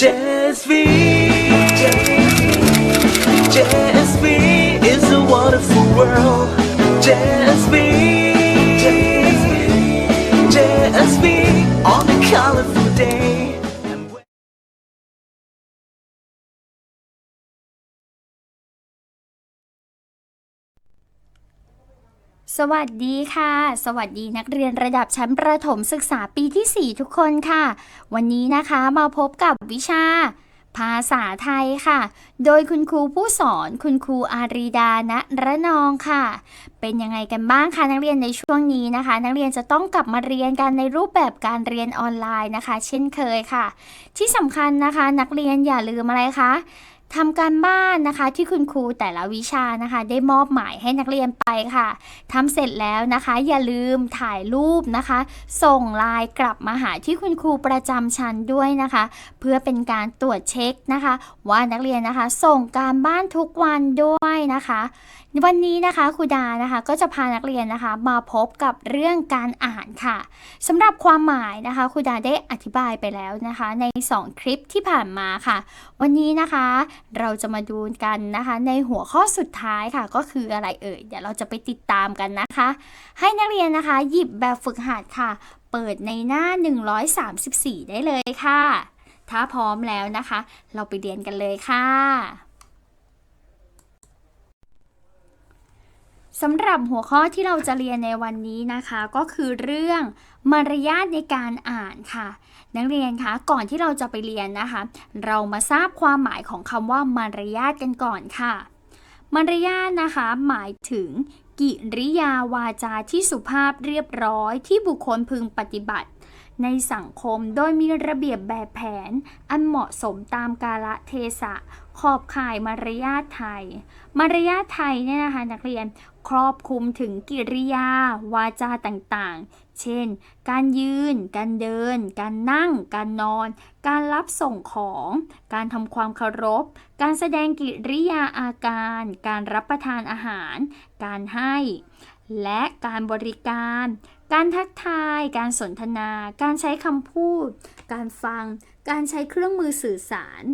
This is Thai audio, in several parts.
Jazz be, jazz be, is a wonderful world. Jazz be. สวัสดีค่ะ สวัสดีนักเรียนระดับชั้นประถมศึกษาปีที่ 4 ทุกคนค่ะ วันนี้นะคะมาพบกับวิชา ภาษาไทยค่ะ โดยคุณครูผู้สอนคุณครูอารีดาณระนองค่ะ เป็นยังไงกันบ้างคะนักเรียนในช่วงนี้นะคะ นักเรียนจะต้องกลับมาเรียนกันในรูปแบบการเรียนออนไลน์นะคะ เช่นเคยค่ะ ที่สำคัญนะคะ นักเรียนอย่าลืมอะไรคะ ทำการบ้านนะคะที่คุณครูแต่ละวิชานะคะ ได้มอบหมายให้นักเรียนไปค่ะทำเสร็จแล้วนะคะ อย่าลืมถ่ายรูปนะคะ ส่งไลน์กลับมาหาที่คุณครูประจำชั้นด้วยนะคะ เพื่อเป็นการตรวจเช็คนะคะ ว่านักเรียนนะคะ ส่งการบ้านทุกวันด้วยนะคะ วันนี้นะคะครูดานะคะ ก็จะพานักเรียนนะคะ มาพบกับเรื่องการอ่านค่ะสำหรับความหมายนะคะครูดาได้อธิบายไปแล้วนะคะ ใน 2 คลิปที่ผ่านมาค่ะ วันนี้นะคะเราจะมาดูกันนะคะ ในหัวข้อสุดท้ายค่ะ ก็คืออะไรเอ่ย เดี๋ยวเราจะไปติดตามกันนะคะ ให้นักเรียนนะคะ หยิบแบบฝึกหัดค่ะ เปิดในหน้า 134 ได้เลยค่ะ ถ้าพร้อมแล้วนะคะ เราไปเรียนกันเลยค่ะ สำหรับหัวข้อที่เราจะเรียนในวันนี้นะคะ ก็คือเรื่องมารยาทในการอ่านค่ะ นักเรียนคะก่อนที่เราจะไปเรียนนะคะ เรามาทราบความหมายของคำว่ามารยาทกันก่อนค่ะ มารยาทนะคะ หมายถึง กิริยาวาจาที่สุภาพเรียบร้อยที่บุคคลพึงปฏิบัติ ในสังคมโดยมีระเบียบแบบแผน อันเหมาะสมตามกาลเทศะ ขอบข่ายมารยาทไทย มารยาทไทยเนี่ยนะคะนักเรียนครอบคลุมถึงกิริยา วาจาต่างๆ เช่น การยืน การเดิน การนั่ง การนอน การรับส่งของ การทำความเคารพ การแสดงกิริยาอาการ การรับประทานอาหาร การให้ และการบริการ การทักทาย การสนทนา การใช้คำพูด การฟัง การใช้เครื่องมือสื่อสาร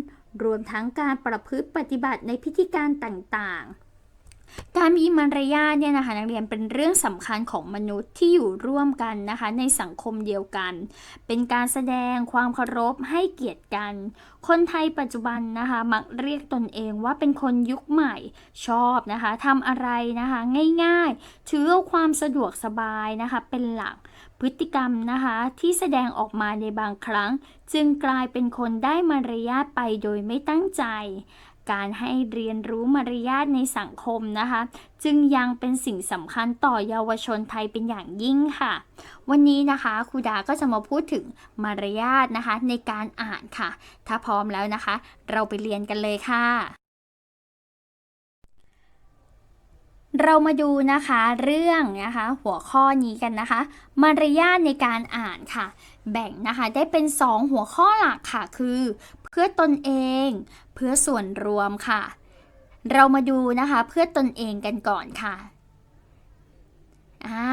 รวมทั้งการประพฤติปฏิบัติในพิธีการต่างๆ การมีมารยาทเนี่ยนะคะนักเรียนเป็นเรื่องสำคัญของมนุษย์ที่อยู่ร่วมกันนะคะในสังคมเดียวกัน เป็นการแสดงความเคารพให้เกียรติกัน คนไทยปัจจุบันนะคะมักเรียกตนเองว่าเป็นคนยุคใหม่ชอบนะคะทำอะไรนะคะง่ายๆ ถือเอาความสะดวกสบายนะคะเป็นหลัก พฤติกรรมนะคะที่แสดงออกมาในบางครั้ง จึงกลายเป็นคนได้มารยาทไปโดยไม่ตั้งใจ การให้เรียนรู้มารยาทในสังคมนะคะ จึงยังเป็นสิ่งสำคัญต่อเยาวชนไทยเป็นอย่างยิ่งค่ะ วันนี้นะคะครูดาก็จะมาพูดถึงมารยาทนะคะในการอ่านค่ะ ถ้าพร้อมแล้วนะคะ เราไปเรียนกันเลยค่ะ เรามาดูนะคะเรื่องนะคะหัวข้อนี้กันนะคะ มารยาทในการอ่านค่ะ แบ่งนะคะได้เป็น 2 หัวข้อหลักค่ะคือ เพื่อตนเอง เพื่อส่วนรวมค่ะ เรามาดูนะคะเพื่อตนเองกันก่อนค่ะอ่า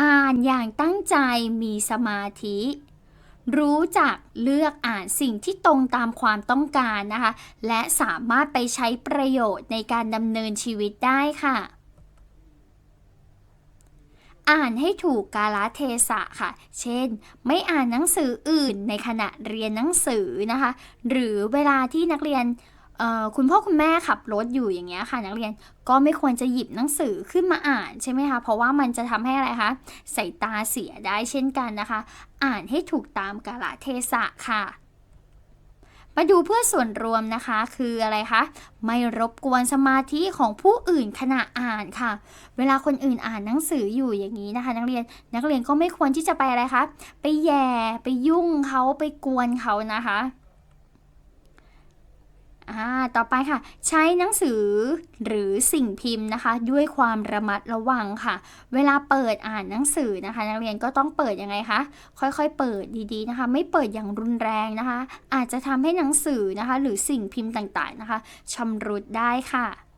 อ่านอย่างตั้งใจมีสมาธิ รู้จักเลือกอ่านสิ่งที่ตรงตามความต้องการนะคะ และสามารถไปใช้ประโยชน์ในการดำเนินชีวิตได้ค่ะ อ่านให้ถูกกาลเทศะค่ะ เช่น ไม่อ่านหนังสืออื่นในขณะเรียนหนังสือนะคะ หรือเวลาที่นักเรียนคุณพ่อคุณแม่ขับรถอยู่อย่างเงี้ยค่ะ นักเรียนก็ไม่ควรจะหยิบหนังสือขึ้นมาอ่านใช่ไหมคะเพราะว่ามันจะทำให้อะไรคะสายตาเสียได้เช่นกันนะคะ อ่านให้ถูกตามกาลเทศะค่ะ มาดูเพื่อส่วนรวมนะคะ คืออะไรคะ ไม่รบกวนสมาธิของผู้อื่นขณะอ่านค่ะ เวลาคนอื่นอ่านหนังสืออยู่อย่างนี้นะคะ นักเรียนนักเรียนก็ไม่ควรที่จะไปอะไรคะ ไปแย่ไปยุ่งเขาไปกวนเขานะคะ อ่าต่อไปค่ะ ใช้หนังสือหรือสิ่งพิมพ์นะคะ ด้วยความระมัดระวังค่ะ เวลาเปิดอ่านหนังสือนะคะ นักเรียนก็ต้องเปิดยังไงคะค่อยๆ เปิดดีๆนะคะ ไม่เปิดอย่างรุนแรงนะคะ อาจจะทำให้หนังสือนะคะ หรือสิ่งพิมพ์ต่างๆนะคะชำรุดได้ค่ะ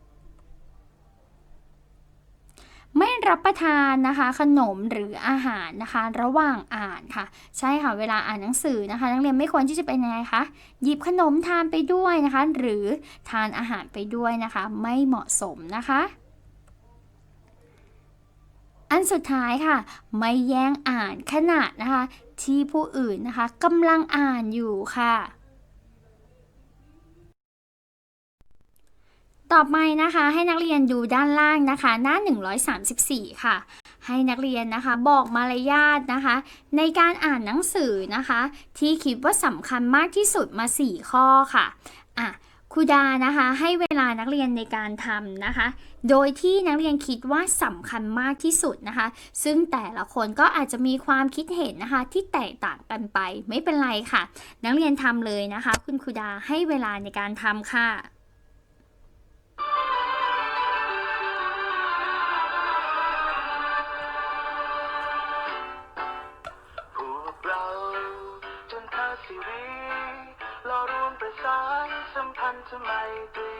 ไม่รับประทานนะคะ ขนมหรืออาหารนะคะ ระหว่างอ่านค่ะ ใช่ค่ะ เวลาอ่านหนังสือนะคะ นักเรียนไม่ควรที่จะเป็นยังไงคะหยิบขนมทานไปด้วยนะคะ หรือทานอาหารไปด้วยนะคะ ไม่เหมาะสมนะคะอันสุดท้ายค่ะ ไม่แย่งอ่านขณะนะคะ ที่ผู้อื่นนะคะกำลังอ่านอยู่ค่ะ ต่อไปนะคะให้นักเรียนดูด้านล่างนะคะ หน้า 134 ค่ะ ให้นักเรียนนะคะบอกมารยาทนะคะ ในการอ่านหนังสือนะคะ ที่คิดว่าสำคัญมากที่สุดมา 4 ข้อค่ะอะครูดานะคะให้เวลานักเรียนในการทำนะคะ โดยที่นักเรียนคิดว่าสำคัญมากที่สุดนะคะ ซึ่งแต่ละคนก็อาจจะมีความคิดเห็นนะคะ ที่แตกต่างกันไปไม่เป็นไรค่ะ นักเรียนทำเลยนะคะ คุณครูดาให้เวลาในการทำค่ะ พวกเราจนพาสิรีเรารวมประสานสัมพันธ์ทำไมตรี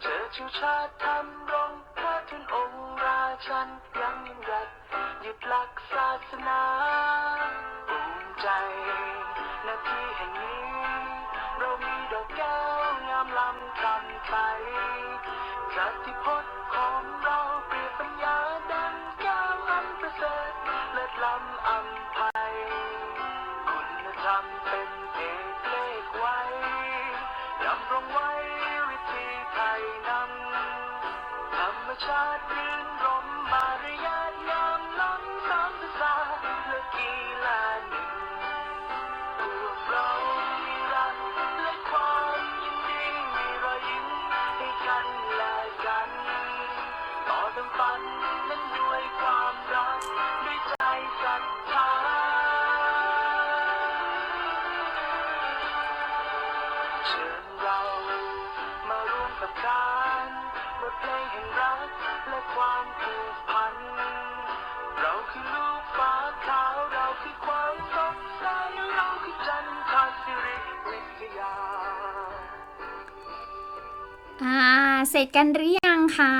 เชิดชูชาติทำรงพระทุนองค์ราชันยังยืนหยัดยึดหลักศาสนา เพลงแห่งรักและความผูกพัน เราคือลูกฟ้าขาวเราคือความสดใสเราคือจันทราสิริวิทยา อ่า เสร็จกันหรือยังคะ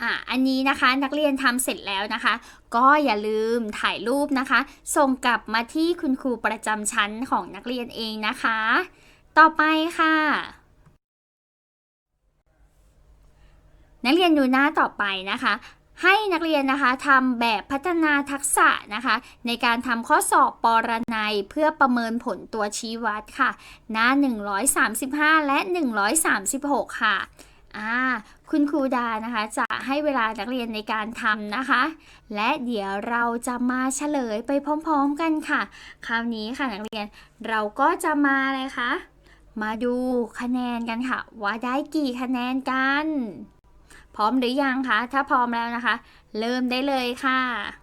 อ่า อันนี้นะคะนักเรียนทำเสร็จแล้วนะคะ ก็อย่าลืมถ่ายรูปนะคะ ส่งกลับมาที่คุณครูประจำชั้นของนักเรียนเองนะคะ ต่อไปค่ะ นักเรียนดูหน้าต่อไปนะคะ ให้นักเรียนนะคะทำแบบพัฒนาทักษะนะคะ ในการทำข้อสอบปรนัยเพื่อประเมินผลตัวชี้วัดค่ะ หน้า 135 และ 136 ค่ะอ่าคุณครูดานะคะจะให้เวลานักเรียนในการทำนะคะ และเดี๋ยวเราจะมาเฉลยไปพร้อมๆกันค่ะ คราวนี้ค่ะนักเรียนเราก็จะมาเลยคะมาดูคะแนนกันค่ะ ว่าได้กี่คะแนนกัน พร้อมหรือยังคะ ถ้าพร้อมแล้วนะคะ เริ่มได้เลยค่ะ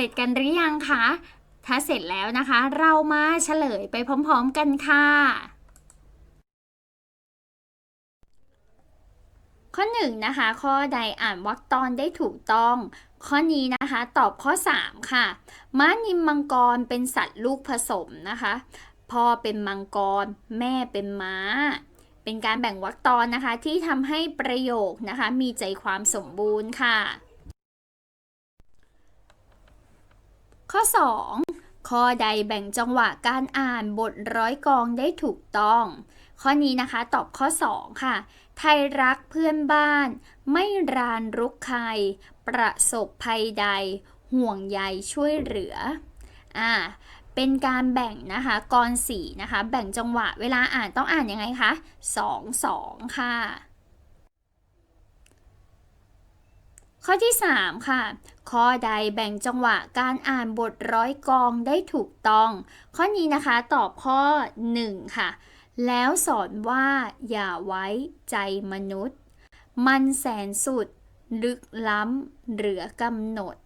ร็จกันหรือยังคะ ถ้าเสร็จแล้วนะคะ เรามาเฉลยไปพร้อมๆกันค่ะ ข้อหนึ่งนะคะ ข้อใดอ่านวรรคตอนได้ถูกต้อง ข้อนี้นะคะตอบข้อ 3 ค่ะ ม้านิมมังกรเป็นสัตว์ลูกผสมนะคะ พ่อเป็นมังกร แม่เป็นม้าเป็นการแบ่งวรรคตอนนะคะที่ทำให้ประโยคนะคะมีใจความสมบูรณ์ค่ะ ข้อ 2 ข้อใดแบ่งจังหวะการอ่านบทร้อยกองได้ถูกต้อง ข้อนี้นะคะตอบข้อ 2 ค่ะ ไทยรักเพื่อนบ้าน ไม่รานรุกใคร ประสบภัยใด ห่วงใยช่วยเหลือ อ่า เป็นการแบ่งนะคะกรสีนะคะ แบ่งจังหวะเวลาอ่านต้องอ่านยังไงคะสองสองค่ะ ข้อที่ 3 ค่ะ ข้อใดแบ่งจังหวะการอ่านบทร้อยกองได้ถูกต้อง ข้อนี้นะคะตอบข้อ 1 ค่ะ แล้วสอนว่าอย่าไว้ใจมนุษย์ มันแสนสุด ลึกล้ำเหลือกำหนด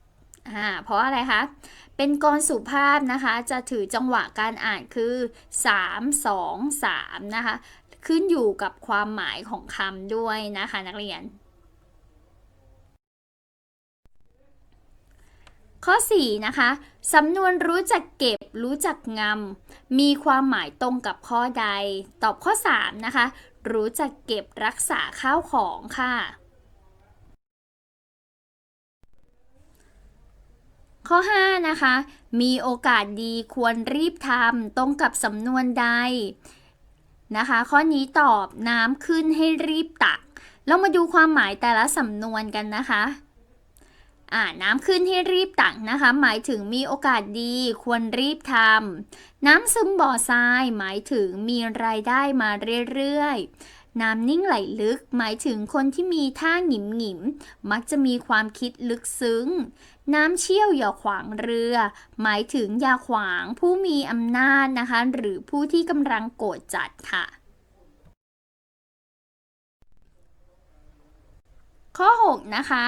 อ่าเพราะอะไรคะ เป็นกรสุภาพนะคะ จะถือจังหวะการอ่านคือ 3 2 3 นะคะ ขึ้นอยู่กับความหมายของคำด้วยนะคะนักเรียน ข้อ 4 นะคะ สำนวนรู้จักเก็บ รู้จักงำ มีความหมายตรงกับข้อใด ตอบข้อ 3 นะคะ รู้จักเก็บรักษาข้าวของค่ะ ข้อ 5 นะคะ มีโอกาสดีควรรีบทำตรงกับสำนวนใดนะคะ ข้อนี้ตอบน้ำขึ้นให้รีบตัก เรามาดูความหมายแต่ละสำนวนกันนะคะ อ่าน้ำขึ้นให้รีบตักนะคะ หมายถึงมีโอกาสดีควรรีบทำน้ำซึมบ่อทรายหมายถึงมีรายได้มาเรื่อยๆ น้ำนิ่งไหลลึกหมายถึงคนที่มีท่าหงิมหงิมๆมักจะมีความคิดลึกซึ้ง น้ำเชี่ยวอย่าขวางเรือ หมายถึงอย่าขวางผู้มีอำนาจนะคะ หรือผู้ที่กำลังโกรธจัดค่ะข้อ 6 นะคะ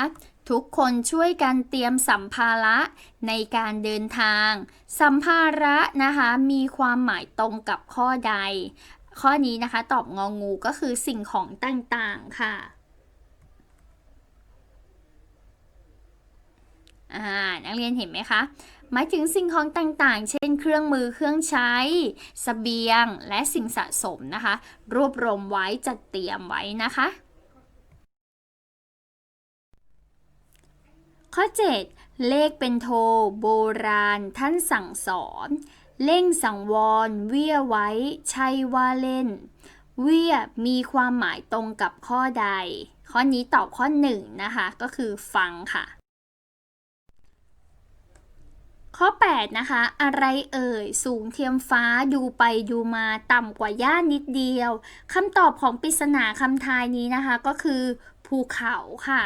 ทุกคนช่วยกันเตรียมสัมภาระในการเดินทาง สัมภาระนะคะมีความหมายตรงกับข้อใด ข้อนี้นะคะตอบงองูก็คือสิ่งของต่างๆค่ะนักเรียนเห็นไหมคะหมายถึงสิ่งของต่างๆ เช่น เครื่องมือเครื่องใช้สเสบียง และสิ่งสะสมนะคะ รวบรวมไว้จัดเตรียมไว้นะคะ ข้อ 7 เลขเป็นโทโบราณท่านสั่งสอน เล่งสังวร เวียไว้ ใช่ว่าเล่น เวียมีความหมายตรงกับข้อใด ข้อนี้ตอบข้อ 1 นะคะ ก็คือฟังค่ะ ข้อ 8 นะคะ อะไรเอ่ย สูงเทียมฟ้าดูไปดูมาต่ำกว่าย่านิดเดียวคำตอบของปริศนาคำทายนี้นะคะก็คือ ภูเขาค่ะ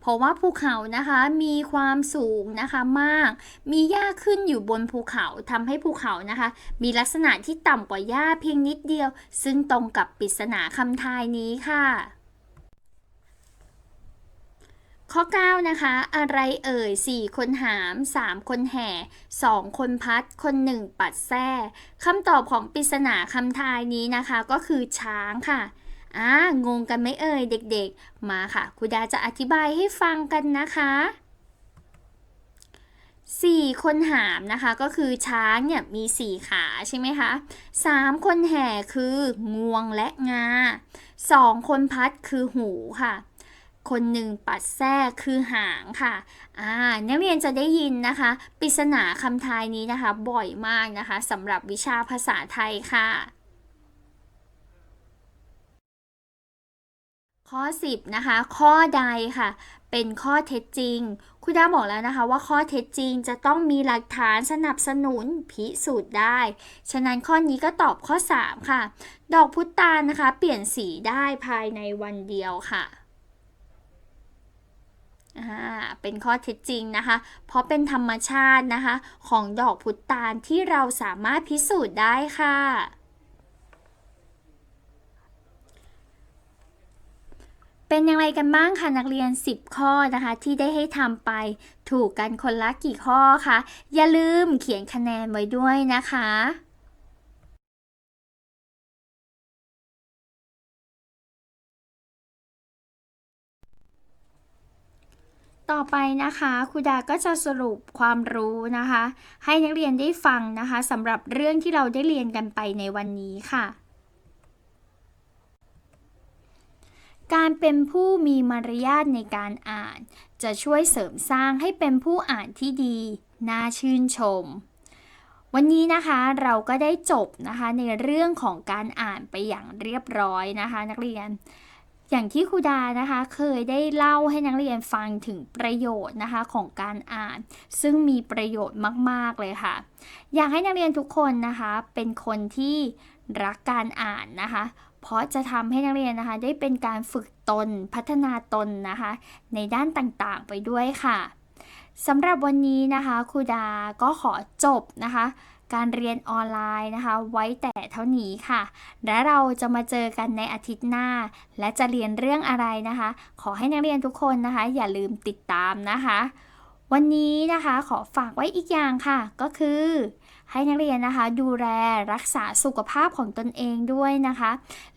เพราะว่าภูเขานะคะมีความสูงนะคะมาก มีหญ้าขึ้นอยู่บนภูเขาทำให้ภูเขานะคะ มีลักษณะที่ต่ำกว่าหญ้าเพียงนิดเดียว ซึ่งตรงกับปริศนาคำทายนี้ค่ะ ข้อ 9 นะคะ อะไรเอ่ย 4 คนหาม 3 คนแห่ 2 คนพัด คนหนึ่งปัดแส้คำตอบของปริศนาคำทายนี้นะคะ ก็คือช้างค่ะ อ่างงกันไหมเอ่ยเด็กๆ มาค่ะครูดาจะอธิบายให้ฟังกันนะคะ4คนหามนะคะก็คือช้างเนี่ยมี4ขาใช่ไหมคะ3คนแห่คืองวงและงา2คนพัดคือหูค่ะ คนหนึ่งปัดแทรกคือหางค่ะอ่านักเรียนจะได้ยินนะคะปริศนาคำทายนี้นะคะ บ่อยมากนะคะสำหรับวิชาภาษาไทยค่ะ ข้อ 10 นะคะ ข้อใดค่ะ เป็นข้อเท็จจริง คุณดาบอกแล้วนะคะว่าข้อเท็จจริงจะต้องมีหลักฐานสนับสนุนพิสูจน์ได้ ฉะนั้นข้อนี้ก็ตอบข้อ 3 ค่ะ ดอกพุตานนะคะ เปลี่ยนสีได้ภายในวันเดียวค่ะอ่าเป็นข้อเท็จจริงนะคะ เพราะเป็นธรรมชาตินะคะ ของดอกพุตานที่เราสามารถพิสูจน์ได้ค่ะ เป็นอย่างไรกันบ้างคะนักเรียน 10 ข้อนะคะ ที่ได้ให้ทำไปถูกกันคนละกี่ข้อคะอย่าลืมเขียนคะแนนไว้ด้วยนะคะต่อไปนะคะครูดาก็จะสรุปความรู้นะคะ ให้นักเรียนได้ฟังนะคะสำหรับเรื่องที่เราได้เรียนกันไปในวันนี้ค่ะ การเป็นผู้มีมารยาทในการอ่าน จะช่วยเสริมสร้างให้เป็นผู้อ่านที่ดี น่าชื่นชม วันนี้นะคะเราก็ได้จบนะคะในเรื่องของการอ่านไปอย่างเรียบร้อยนะคะ นักเรียน อย่างที่ครูดานะคะเคยได้เล่าให้นักเรียนฟังถึงประโยชน์นะคะของการอ่าน ซึ่งมีประโยชน์มาก ๆเลยค่ะ อยากให้นักเรียนทุกคนนะคะเป็นคนที่รักการอ่านนะคะ เพราะจะทำให้นักเรียนนะคะ ได้เป็นการฝึกตนพัฒนาตนนะคะ ในด้านต่างๆไปด้วยค่ะสำหรับวันนี้นะคะครูดาก็ขอจบนะคะ การเรียนออนไลน์นะคะ ไว้แต่เท่านี้ค่ะ และเราจะมาเจอกันในอาทิตย์หน้า และจะเรียนเรื่องอะไรนะคะ ขอให้นักเรียนทุกคนนะคะ อย่าลืมติดตามนะคะ วันนี้นะคะขอฝากไว้อีกอย่างค่ะ ก็คือ ให้นักเรียนนะคะ ดูแลรักษาสุขภาพของตนเองด้วยนะคะ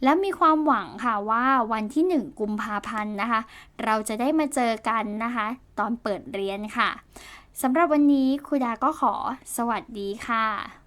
และมีความหวังค่ะว่าวันที่ 1 กุมภาพันธ์นะคะ เราจะได้มาเจอกันนะคะ ตอนเปิดเรียนค่ะสำหรับวันนี้ครูดาก็ขอสวัสดีค่ะ